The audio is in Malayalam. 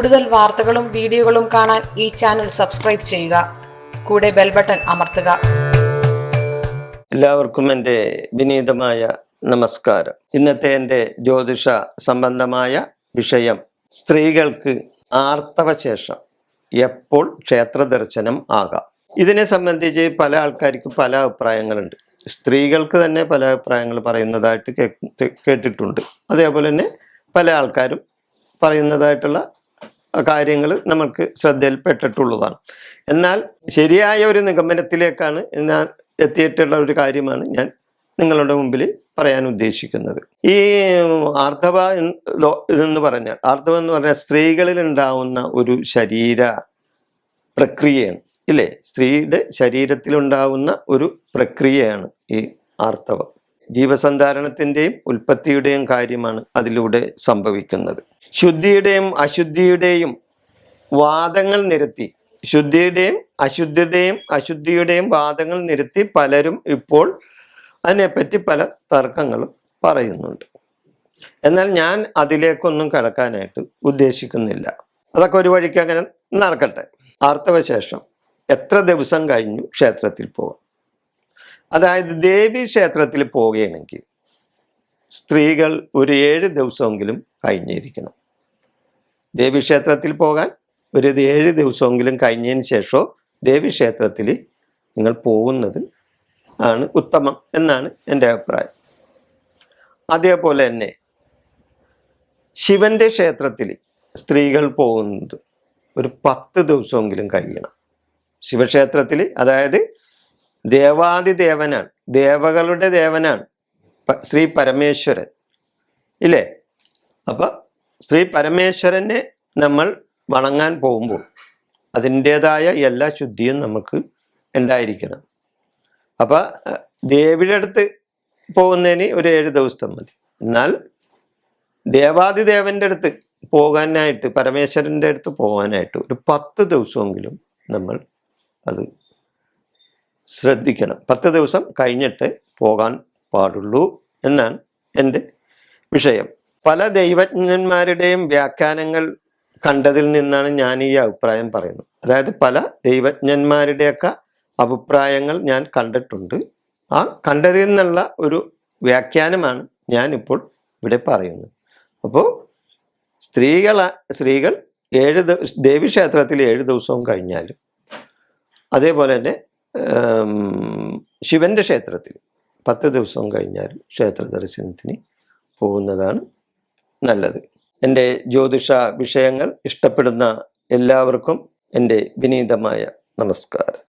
കൂടുതൽ വാർത്തകളും വീഡിയോകളും കാണാൻ ഈ ചാനൽ സബ്സ്ക്രൈബ് ചെയ്യുക. കൂടെ ബെൽ ബട്ടൺ അമർത്തുക. എല്ലാവർക്കും എന്റെ വിനീതമായ നമസ്കാരം. ഇന്നത്തെ എന്റെ ജ്യോതിഷ സംബന്ധമായ വിഷയം സ്ത്രീകൾക്ക് ആർത്തവശേഷം എപ്പോൾ ക്ഷേത്ര ദർശനം ആകാം? ഇതിനെ സംബന്ധിച്ച് പല ആൾക്കാർക്ക് പല അഭിപ്രായങ്ങളുണ്ട്. സ്ത്രീകൾക്ക് തന്നെ പല അഭിപ്രായങ്ങൾ പറയുന്നതായിട്ട് കേട്ടിട്ടുണ്ട്. അതേപോലെ തന്നെ പല ആൾക്കാരും പറയുന്നതായിട്ടുള്ള കാര്യങ്ങൾ നമുക്ക് ശ്രദ്ധയിൽപ്പെട്ടിട്ടുള്ളതാണ്. എന്നാൽ ശരിയായ ഒരു നിഗമനത്തിലേക്കാണ് ഞാൻ എത്തിയിട്ടുള്ള ഒരു കാര്യമാണ് ഞാൻ നിങ്ങളുടെ മുമ്പിൽ പറയാൻ ഉദ്ദേശിക്കുന്നത്. ഈ ആർത്തവ എന്ന് പറഞ്ഞാൽ ആർത്തവം എന്ന് പറഞ്ഞാൽ സ്ത്രീകളിൽ ഉണ്ടാവുന്ന ഒരു ശരീര പ്രക്രിയയാണ്. ഇല്ലേ? സ്ത്രീയുടെ ശരീരത്തിലുണ്ടാവുന്ന ഒരു പ്രക്രിയയാണ് ഈ ആർത്തവം. ജീവസന്ധാരണത്തിന്റെയും ഉൽപ്പത്തിയുടെയും കാര്യമാണ് അതിലൂടെ സംഭവിക്കുന്നത്. ശുദ്ധിയുടെയും അശുദ്ധിയുടെയും വാദങ്ങൾ നിരത്തി ശുദ്ധിയുടെയും അശുദ്ധിയുടെയും അശുദ്ധിയുടെയും വാദങ്ങൾ നിരത്തി പലരും ഇപ്പോൾ അതിനെപ്പറ്റി പല തർക്കങ്ങളും പറയുന്നുണ്ട്. എന്നാൽ ഞാൻ അതിലേക്കൊന്നും കടക്കാനായിട്ട് ഉദ്ദേശിക്കുന്നില്ല. അതൊക്കെ ഒരു വഴിക്ക് അങ്ങനെ നടക്കട്ടെ. ആർത്തവശേഷം എത്ര ദിവസം കഴിഞ്ഞു ക്ഷേത്രത്തിൽ പോകാം അതായത് ദേവി ക്ഷേത്രത്തിൽ പോവുകയാണെങ്കിൽ സ്ത്രീകൾ ഒരു ഏഴ് ദിവസമെങ്കിലും കഴിഞ്ഞിരിക്കണം. ദേവീക്ഷേത്രത്തിൽ പോകാൻ ഒരു ഏഴ് ദിവസമെങ്കിലും കഴിഞ്ഞതിന് ശേഷമോ ദേവീക്ഷേത്രത്തിൽ നിങ്ങൾ പോകുന്നത് ആണ് ഉത്തമം എന്നാണ് എന്റെ അഭിപ്രായം. അതേപോലെ തന്നെ ശിവന്റെ ക്ഷേത്രത്തിൽ സ്ത്രീകൾ പോകുന്നത് ഒരു പത്ത് ദിവസമെങ്കിലും കഴിയണം. ശിവക്ഷേത്രത്തിൽ അതായത് ദേവാദിദേവനാണ് ദേവകളുടെ ദേവനാണ് ശ്രീ പരമേശ്വരൻ. ഇല്ലേ? അപ്പൊ ശ്രീ പരമേശ്വരനെ നമ്മൾ വണങ്ങാൻ പോകുമ്പോൾ അതിന്റെതായ എല്ലാ ശുദ്ധിയും നമുക്ക് ഉണ്ടായിരിക്കണം. അപ്പൊ ദേവിയുടെ അടുത്ത് പോകുന്നതിന് ഒരു ഏഴ് ദിവസം മതി. എന്നാൽ ദേവാദിദേവന്റെ അടുത്ത് പോകാനായിട്ട് പരമേശ്വരന്റെ അടുത്ത് പോകാനായിട്ട് ഒരു പത്ത് ദിവസമെങ്കിലും നമ്മൾ അത് ശ്രദ്ധിക്കണം. പത്ത് ദിവസം കഴിഞ്ഞിട്ട് പോകാൻ പാടുള്ളൂ എന്നാണ് എന്റെ വിഷയം. പല ദൈവജ്ഞന്മാരുടെയും വ്യാഖ്യാനങ്ങൾ കണ്ടതിൽ നിന്നാണ് ഞാൻ ഈ അഭിപ്രായം പറയുന്നത്. അതായത് പല ദൈവജ്ഞന്മാരുടെയൊക്കെ അഭിപ്രായങ്ങൾ ഞാൻ കണ്ടിട്ടുണ്ട്. ആ കണ്ടതിൽ നിന്നുള്ള ഒരു വ്യാഖ്യാനമാണ് ഞാനിപ്പോൾ ഇവിടെ പറയുന്നത്. അപ്പോൾ സ്ത്രീകൾ സ്ത്രീകൾ ഏഴ് ദേവി ദേവീക്ഷേത്രത്തിൽ ഏഴ് ദിവസവും കഴിഞ്ഞാലും അതേപോലെ തന്നെ ശിവന്റെ ക്ഷേത്രത്തിൽ പത്ത് ദിവസവും കഴിഞ്ഞാലും ക്ഷേത്ര ദർശനത്തിന് പോകുന്നതാണ് നല്ലത്. എന്റെ ജ്യോതിഷ വിഷയങ്ങൾ ഇഷ്ടപ്പെടുന്ന എല്ലാവർക്കും എന്റെ വിനീതമായ നമസ്കാരം.